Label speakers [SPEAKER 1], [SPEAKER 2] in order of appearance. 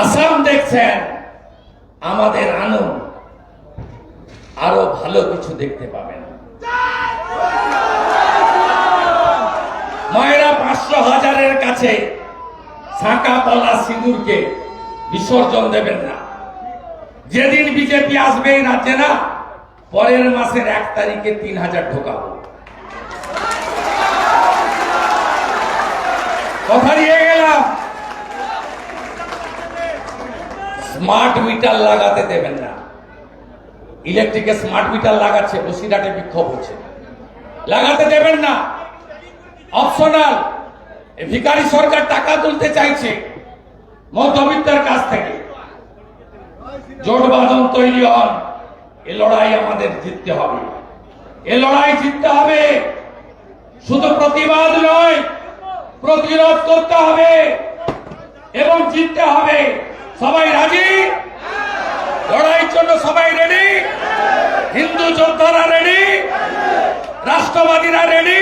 [SPEAKER 1] আসাম দেখছেন, আমাদের আনন্দ আরও ভালো কিছু দেখতে পাবেন। মায়েরা পাঁচশো হাজারের কাছে শাঁকা পলা সিঁদুরকে বিসর্জন দেবেন না। যেদিন বিজেপি আসবে এই রাজ্যে না, পরের মাসের এক তারিখে তিন হাজার ঢোকাবো। কথা দিয়ে স্মার্ট মিটার লাগাতে দেবেন না। ইলেকট্রিকে স্মার্ট মিটার লাগাচ্ছে, বসিরহাটে বিক্ষোভ হচ্ছে। লাগাতে দেবেন না। অপশনাল ভিকারি সরকার টাকা তুলতে চাইছে মধ্যবিত্তের কাছ থেকে। জোট বাঁধন তৈরি হন, এ লড়াই আমাদের জিততে হবে। এ লড়াই জিততে হবে। শুধু প্রতিবাদ নয়, প্রতিরোধ করতে হবে এবং জিততে হবে। সবাই রাজি? লড়াইয়ের জন্য সবাই রেডি হিন্দু যোদ্ধারা রেডি রাষ্ট্রবাদীরা রেডি